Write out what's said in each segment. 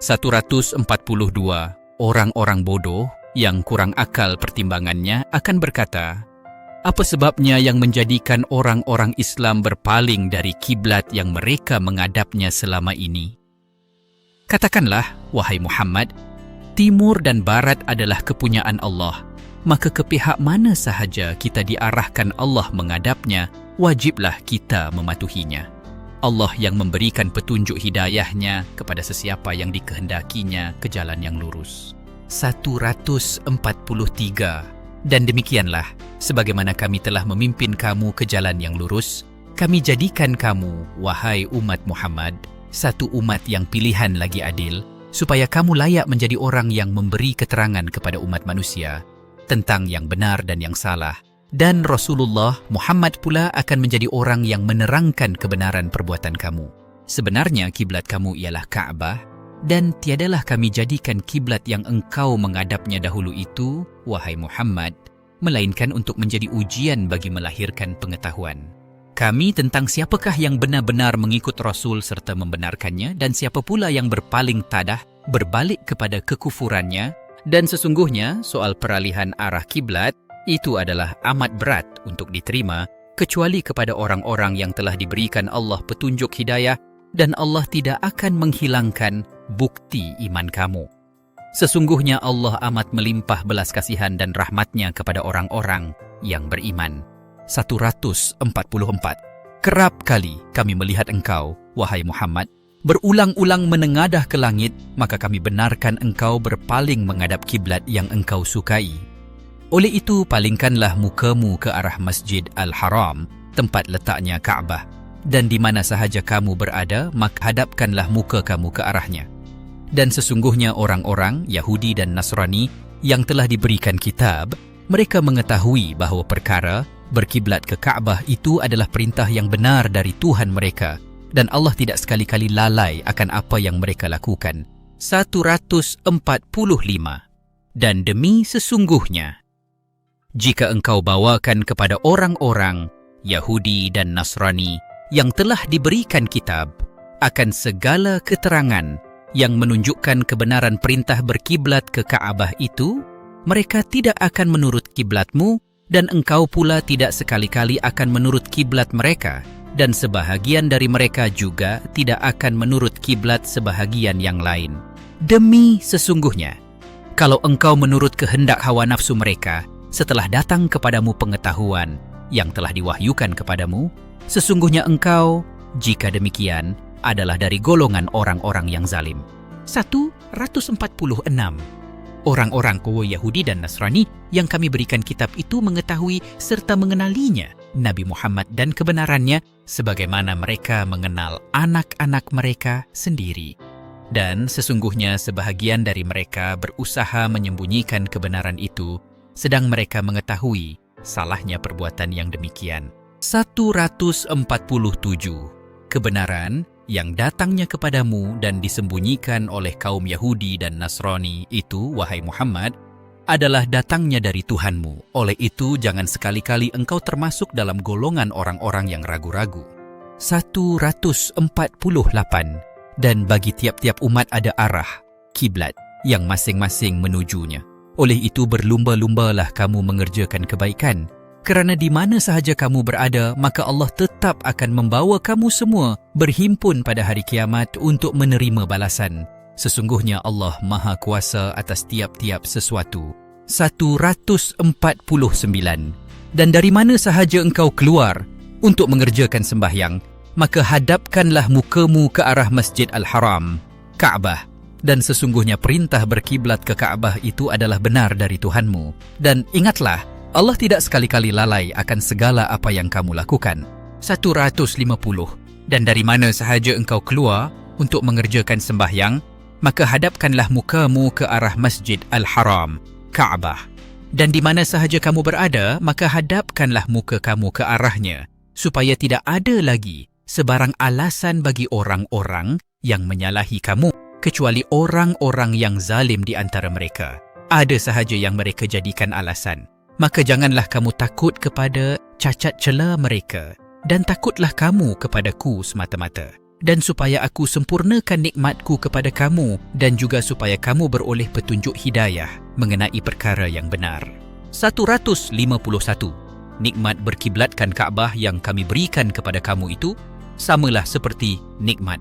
142 orang-orang bodoh yang kurang akal pertimbangannya akan berkata, apa sebabnya yang menjadikan orang-orang Islam berpaling dari kiblat yang mereka mengadapnya selama ini? Katakanlah, wahai Muhammad, timur dan barat adalah kepunyaan Allah. Maka ke pihak mana sahaja kita diarahkan Allah mengadapnya, wajiblah kita mematuhinya. Allah yang memberikan petunjuk hidayahnya kepada sesiapa yang dikehendakinya ke jalan yang lurus. 143 Dan demikianlah, sebagaimana kami telah memimpin kamu ke jalan yang lurus, kami jadikan kamu, wahai umat Muhammad, satu umat yang pilihan lagi adil, supaya kamu layak menjadi orang yang memberi keterangan kepada umat manusia tentang yang benar dan yang salah, dan Rasulullah Muhammad pula akan menjadi orang yang menerangkan kebenaran perbuatan kamu. Sebenarnya kiblat kamu ialah Kaabah dan tiadalah kami jadikan kiblat yang engkau mengadapnya dahulu itu, wahai Muhammad, melainkan untuk menjadi ujian bagi melahirkan pengetahuan. Kami tentang siapakah yang benar-benar mengikut Rasul serta membenarkannya dan siapa pula yang berpaling tadah berbalik kepada kekufurannya dan sesungguhnya soal peralihan arah kiblat itu adalah amat berat untuk diterima kecuali kepada orang-orang yang telah diberikan Allah petunjuk hidayah dan Allah tidak akan menghilangkan bukti iman kamu. Sesungguhnya Allah amat melimpah belas kasihan dan rahmatnya kepada orang-orang yang beriman. 144 Kerap kali kami melihat engkau, wahai Muhammad, berulang-ulang menengadah ke langit, maka kami benarkan engkau berpaling menghadap kiblat yang engkau sukai oleh itu, palingkanlah mukamu ke arah Masjid Al-Haram, tempat letaknya Kaabah. Dan di mana sahaja kamu berada, maka hadapkanlah muka kamu ke arahnya. Dan sesungguhnya orang-orang Yahudi dan Nasrani yang telah diberikan kitab, mereka mengetahui bahawa perkara berkiblat ke Kaabah itu adalah perintah yang benar dari Tuhan mereka dan Allah tidak sekali-kali lalai akan apa yang mereka lakukan. 145 Dan demi sesungguhnya jika engkau bawakan kepada orang-orang Yahudi dan Nasrani yang telah diberikan kitab akan segala keterangan yang menunjukkan kebenaran perintah berkiblat ke Kaabah itu, mereka tidak akan menurut kiblatmu dan engkau pula tidak sekali-kali akan menurut kiblat mereka dan sebahagian dari mereka juga tidak akan menurut kiblat sebahagian yang lain. Demi sesungguhnya, kalau engkau menurut kehendak hawa nafsu mereka, setelah datang kepadamu pengetahuan yang telah diwahyukan kepadamu, sesungguhnya engkau, jika demikian, adalah dari golongan orang-orang yang zalim. 146 Orang-orang kowe Yahudi dan Nasrani yang kami berikan kitab itu mengetahui serta mengenalinya Nabi Muhammad dan kebenarannya sebagaimana mereka mengenal anak-anak mereka sendiri. Dan sesungguhnya sebahagian dari mereka berusaha menyembunyikan kebenaran itu sedang mereka mengetahui salahnya perbuatan yang demikian. 147. Kebenaran yang datangnya kepadamu dan disembunyikan oleh kaum Yahudi dan Nasrani itu, wahai Muhammad, adalah datangnya dari Tuhanmu. Oleh itu, jangan sekali-kali engkau termasuk dalam golongan orang-orang yang ragu-ragu. 148. Dan bagi tiap-tiap umat ada arah, kiblat, yang masing-masing menujunya. Oleh itu berlumba-lumbalah kamu mengerjakan kebaikan. Kerana di mana sahaja kamu berada, maka Allah tetap akan membawa kamu semua berhimpun pada hari kiamat untuk menerima balasan. Sesungguhnya Allah Maha Kuasa atas tiap-tiap sesuatu. 149 Dan dari mana sahaja engkau keluar untuk mengerjakan sembahyang, maka hadapkanlah mukamu ke arah Masjid Al-Haram, Kaabah dan sesungguhnya perintah berkiblat ke Kaabah itu adalah benar dari Tuhanmu. Dan ingatlah, Allah tidak sekali-kali lalai akan segala apa yang kamu lakukan. 150. Dan dari mana sahaja engkau keluar untuk mengerjakan sembahyang, maka hadapkanlah mukamu ke arah Masjid Al-Haram, Kaabah. Dan di mana sahaja kamu berada, maka hadapkanlah muka kamu ke arahnya, supaya tidak ada lagi sebarang alasan bagi orang-orang yang menyalahi kamu kecuali orang-orang yang zalim di antara mereka. Ada sahaja yang mereka jadikan alasan. Maka janganlah kamu takut kepada cacat celah mereka dan takutlah kamu kepadaku semata-mata. dan supaya aku sempurnakan nikmatku kepada kamu dan juga supaya kamu beroleh petunjuk hidayah mengenai perkara yang benar. 151. Nikmat berkiblatkan Kaabah yang kami berikan kepada kamu itu samalah seperti nikmat.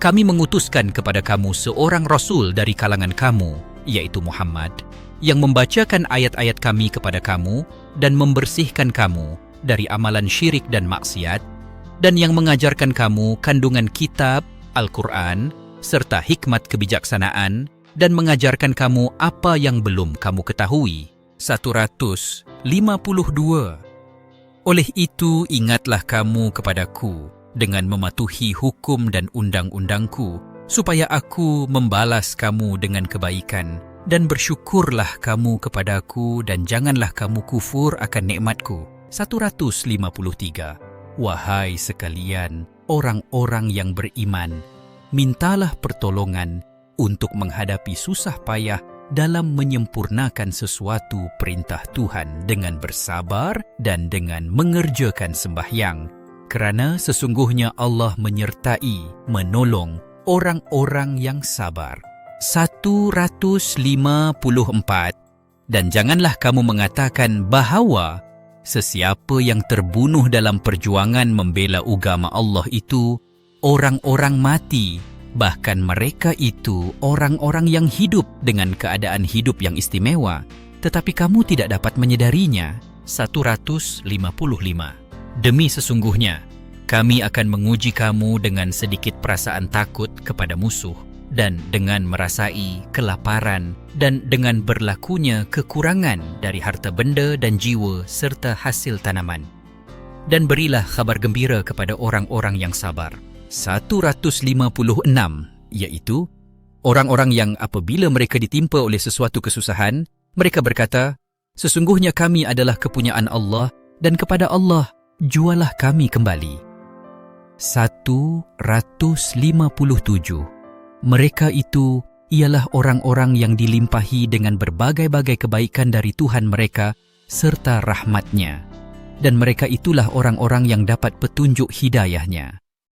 Kami mengutuskan kepada kamu seorang rasul dari kalangan kamu, iaitu Muhammad, yang membacakan ayat-ayat kami kepada kamu dan membersihkan kamu dari amalan syirik dan maksiat dan yang mengajarkan kamu kandungan kitab, Al-Quran, serta hikmat kebijaksanaan dan mengajarkan kamu apa yang belum kamu ketahui. 152. Oleh itu, ingatlah kamu kepadaku dengan mematuhi hukum dan undang-undangku, supaya aku membalas kamu dengan kebaikan dan bersyukurlah kamu kepadaku dan janganlah kamu kufur akan nikmatku. 153. Wahai sekalian, orang-orang yang beriman, mintalah pertolongan untuk menghadapi susah payah dalam menyempurnakan sesuatu perintah Tuhan dengan bersabar dan dengan mengerjakan sembahyang. Kerana sesungguhnya Allah menyertai, menolong orang-orang yang sabar. 154 Dan janganlah kamu mengatakan bahawa Sesiapa yang terbunuh dalam perjuangan membela agama Allah itu orang-orang mati bahkan mereka itu orang-orang yang hidup dengan keadaan hidup yang istimewa tetapi kamu tidak dapat menyedarinya. 155 Demi sesungguhnya kami akan menguji kamu dengan sedikit perasaan takut kepada musuh dan dengan merasai kelaparan dan dengan berlakunya kekurangan dari harta benda dan jiwa serta hasil tanaman. Dan berilah khabar gembira kepada orang-orang yang sabar. 156 iaitu orang-orang yang apabila mereka ditimpa oleh sesuatu kesusahan, mereka berkata, Sesungguhnya kami adalah kepunyaan Allah dan kepada Allah jualah kami kembali. 157 mereka itu ialah orang-orang yang dilimpahi dengan berbagai-bagai kebaikan dari Tuhan mereka serta rahmatnya. Dan mereka itulah orang-orang yang dapat petunjuk hidayahnya.